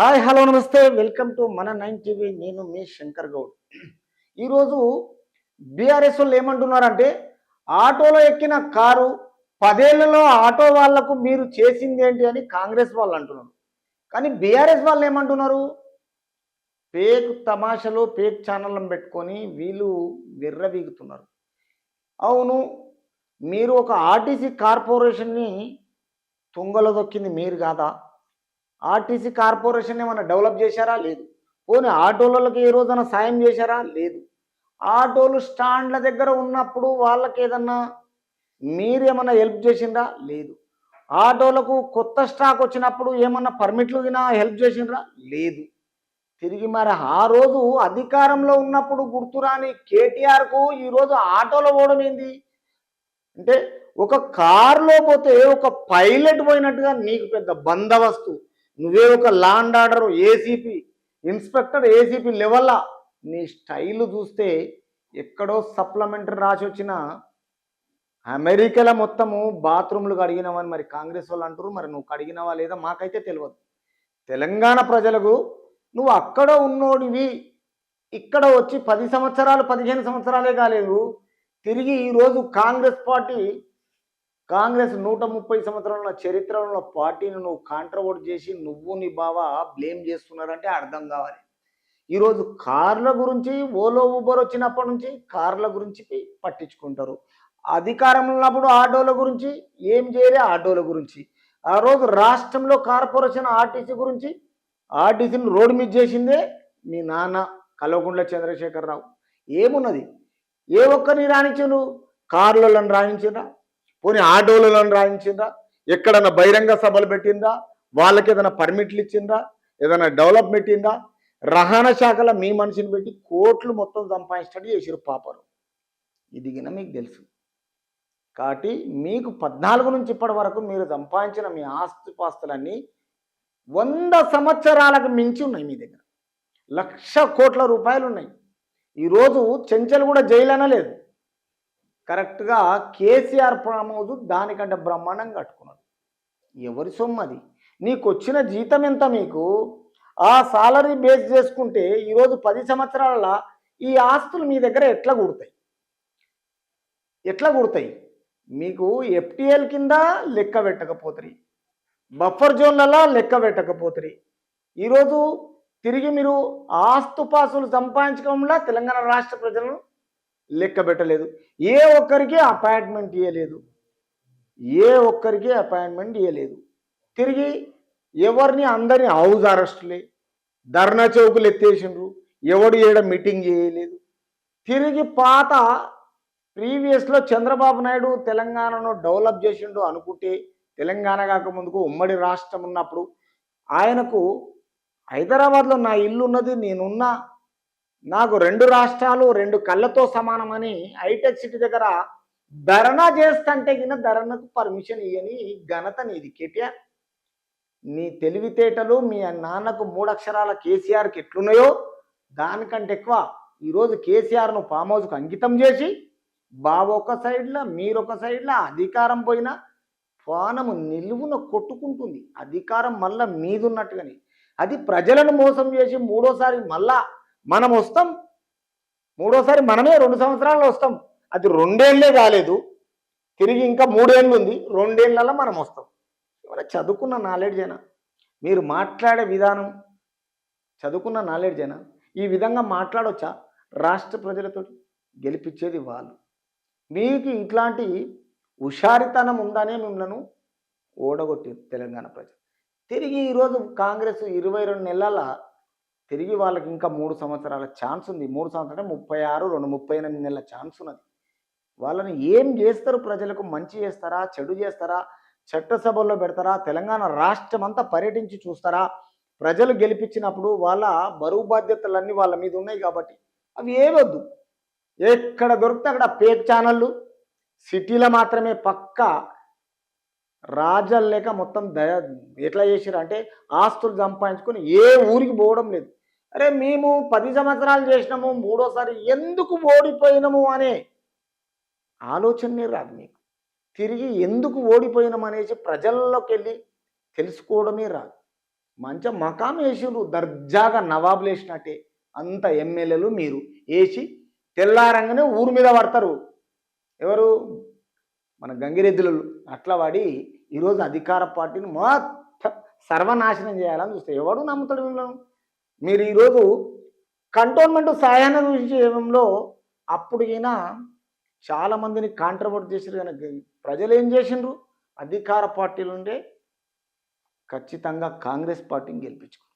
Hi hello నమస్తే. Welcome to మన nine TV. నేను మీ శంకర్ గౌడ్. ఈరోజు బీఆర్ఎస్ వాళ్ళు ఏమంటున్నారంటే ఆటోలో ఎక్కిన కారు పదేళ్ళలో ఆటో వాళ్ళకు మీరు చేసింది ఏంటి అని కాంగ్రెస్ వాళ్ళు అంటున్నారు. కానీ బీఆర్ఎస్ వాళ్ళు ఏమంటున్నారు? పేక్ తమాషలు పేక్ ఛానళ్ళను పెట్టుకొని వీళ్ళు విర్రవీగుతున్నారు. అవును మీరు ఒక ఆర్టీసీ కార్పొరేషన్ని తుంగలో దొక్కింది మీరు కాదా? ఆర్టీసీ కార్పొరేషన్ ఏమైనా డెవలప్ చేశారా? లేదు. పోనీ ఆటోలకి ఏ రోజైనా సాయం చేశారా? లేదు. ఆటోలు స్టాండ్ల దగ్గర ఉన్నప్పుడు వాళ్ళకి ఏదన్నా మీరేమన్నా హెల్ప్ చేసిండ్రా? లేదు. ఆటోలకు కొత్త స్టాక్ వచ్చినప్పుడు ఏమన్నా పర్మిట్లు తినా హెల్ప్ చేసిండ్రా? లేదు. తిరిగి మరి ఆ రోజు అధికారంలో ఉన్నప్పుడు గుర్తురాని కేటీఆర్కు ఈరోజు ఆటోలో పోవడం ఏంది? అంటే ఒక కారులో పోతే ఒక పైలట్ పోయినట్టుగా నీకు పెద్ద బందవస్తు నువ్వే ఒక law and order ACP inspector ACP లెవెల్లా? నీ స్టైల్ చూస్తే ఎక్కడో సప్లిమెంటరీ రాసి వచ్చిన అమెరికాలో మొత్తము బాత్రూమ్లు కడిగినావని మరి కాంగ్రెస్ వాళ్ళు అంటారు మరి నువ్వు కడిగినావా లేదా మాకైతే తెలియదు తెలంగాణ ప్రజలకు నువ్వు అక్కడ ఉన్నోడివి ఇక్కడ వచ్చి పది సంవత్సరాలు పదిహేను సంవత్సరాలే కాలేదు. తిరిగి ఈరోజు కాంగ్రెస్ పార్టీ కాంగ్రెస్ నూట ముప్పై సంవత్సరాల చరిత్రలో పార్టీని నువ్వు కాంట్రవర్ట్ చేసి నువ్వు నీ బావ బ్లేమ్ చేస్తున్నారంటే అర్థం కావాలి. ఈరోజు కార్ల గురించి ఓలో ఊబర్ వచ్చినప్పటి నుంచి కార్ల గురించి పట్టించుకుంటారు. అధికారంలో ఉన్నప్పుడు ఆటోల గురించి ఏం చేయలే ఆటోల గురించి. ఆ రోజు రాష్ట్రంలో కార్పొరేషన్ ఆర్టీసీ గురించి ఆర్టీసీని రోడ్డు మీద చేసిందే మీ నాన్న కల్వకుంట్ల చంద్రశేఖరరావు. ఏమున్నది? ఏ ఒక్కరిని రాణించు కార్లలో రాణించిండ్రా పోనీ ఆటోలలో రాయించిందా? ఎక్కడన్నా బహిరంగ సభలు పెట్టిందా? వాళ్ళకి ఏదైనా పర్మిట్లు ఇచ్చిందా? ఏదైనా డెవలప్మెంట్ ఇందా రహణ శాఖలో మీ మనిషిని పెట్టి కోట్లు మొత్తం సంపాదించినట్టు చేసారు పాపరు ఇది గిన మీకు తెలుసు. కాబట్టి మీకు పద్నాలుగు నుంచి ఇప్పటి వరకు మీరు సంపాదించిన మీ ఆస్తిపాస్తులన్నీ వంద సంవత్సరాలకు మించి ఉన్నాయి మీ దగ్గర. లక్ష కోట్ల రూపాయలు ఉన్నాయి. ఈరోజు చెంచలు కూడా జైలు అనలేదు. కరెక్ట్గా కేసీఆర్ ప్రమోదు దానికంటే బ్రహ్మాండంగా కట్టుకున్నాడు. ఎవరి సొమ్ము అది? నీకు వచ్చిన జీతం ఎంత మీకు ఆ సాలరీ బేస్ చేసుకుంటే ఈరోజు పది సంవత్సరాల ఈ ఆస్తులు మీ దగ్గర ఎట్లా కుడతాయి? ఎట్లా కుడతాయి? మీకు ఎఫ్టిఎల్ కింద లెక్క పెట్టకపోతుంది బఫర్ జోన్లలో లెక్క పెట్టకపోతుంది ఈరోజు తిరిగి మీరు ఆస్తుపాసులు సంపాదించడంలో తెలంగాణ రాష్ట్ర ప్రజలను లెక్క పెట్టలేదు. ఏ ఒక్కరికి అపాయింట్మెంట్ ఇవ్వలేదు ఏ ఒక్కరికి అపాయింట్మెంట్ ఇవ్వలేదు తిరిగి ఎవరిని? అందరిని హౌస్ అరెస్టులే. ధర్నా చౌకులు ఎత్తేసిండ్రు. ఎవడు ఏడ మీటింగ్ చేయలేదు. తిరిగి పాత ప్రీవియస్లో చంద్రబాబు నాయుడు తెలంగాణను డెవలప్ చేసిండు అనుకుంటే తెలంగాణ కాకముందుకు ఉమ్మడి రాష్ట్రం ఉన్నప్పుడు ఆయనకు హైదరాబాద్లో నా ఇల్లు ఉన్నది నేనున్నా. నాకు రెండు రాష్ట్రాలు రెండు కళ్ళతో సమానమని హైటెక్ సిటీ దగ్గర ధరణ చేస్తంటే కింద ధరణకు పర్మిషన్ ఇయ్యని ఘనత నీది కేటీఆర్. నీ తెలివితేటలు మీ నాన్నకు మూడక్షరాల కేసీఆర్కి ఎట్లున్నాయో దానికంటే ఎక్కువ ఈరోజు కేసీఆర్ను ఫామ్ హౌస్కు అంకితం చేసి బాబు ఒక సైడ్లో మీరు ఒక సైడ్లో అధికారం పోయినా పానము నిలువున కొట్టుకుంటుంది. అధికారం మళ్ళా మీదున్నట్టుగాని. అది ప్రజలను మోసం చేసి మూడోసారి మళ్ళా మనం వస్తాం. మూడోసారి మనమే రెండు సంవత్సరాల్లో వస్తాం. అది రెండేళ్ళే కాలేదు. తిరిగి ఇంకా మూడేళ్ళు ఉంది. రెండేళ్ళలో మనం వస్తాం. ఏమైనా చదువుకున్న నాలెడ్జ్ అయినా మీరు మాట్లాడే విధానం చదువుకున్న నాలెడ్జ్ అయినా ఈ విధంగా మాట్లాడవచ్చా రాష్ట్ర ప్రజలతో గెలిపించేది వాళ్ళు. మీకు ఇట్లాంటి హుషారితనం ఉందనే మిమ్మల్ని ఓడగొట్టి తెలంగాణ ప్రజలు. తిరిగి ఈరోజు కాంగ్రెస్ ఇరవై రెండు నెలల తిరిగి వాళ్ళకి ఇంకా మూడు సంవత్సరాల ఛాన్స్ ఉంది. మూడు సంవత్సరాలు ముప్పై ఆరు రెండు ముప్పై ఎనిమిది నెలల ఛాన్స్ ఉన్నది. వాళ్ళని ఏం చేస్తారు? ప్రజలకు మంచి చేస్తారా? చెడు చేస్తారా? చట్టసభల్లో పెడతారా? తెలంగాణ రాష్ట్రం అంతా పర్యటించి చూస్తారా? ప్రజలు గెలిపించినప్పుడు వాళ్ళ బరువు బాధ్యతలన్నీ వాళ్ళ మీద ఉన్నాయి కాబట్టి అవి ఏవద్దు ఎక్కడ దొరికితే అక్కడ పేక్ ఛానళ్ళు సిటీలో మాత్రమే పక్క రాజల్ లేక మొత్తం దయ ఎట్లా చేసారు అంటే ఆస్తులు సంపాదించుకొని ఏ ఊరికి పోవడం లేదు. అరే మేము పది సంవత్సరాలు చేసినాము మూడోసారి ఎందుకు ఓడిపోయినాము అనే ఆలోచనే రాదు మీకు. తిరిగి ఎందుకు ఓడిపోయినాం అనేసి ప్రజల్లోకి వెళ్ళి తెలుసుకోవడమే రాదు. మంచిగా మకాం వేసిండ్రు దర్జాగా నవాబులు వేసినట్టే. అంత ఎమ్మెల్యేలు మీరు వేసి తెల్లారంగానే ఊరు మీద పడతారు. ఎవరు? మన గంగిరెద్దులు అట్లా వాడి ఈరోజు అధికార పార్టీని మొత్తం సర్వనాశనం చేయాలని చూస్తే ఎవడు నమ్ముతాడు మిమ్మల్ని? మీరు ఈరోజు కంటోన్మెంట్ సాయాన్ని విషయంలో అప్పుడు ఈయన చాలా మందిని కాంట్రవర్ట్ చేసారు కనుక ప్రజలు ఏం చేసిండ్రు? అధికార పార్టీలు ఉండే ఖచ్చితంగా కాంగ్రెస్ పార్టీని గెలిపించుకున్నారు.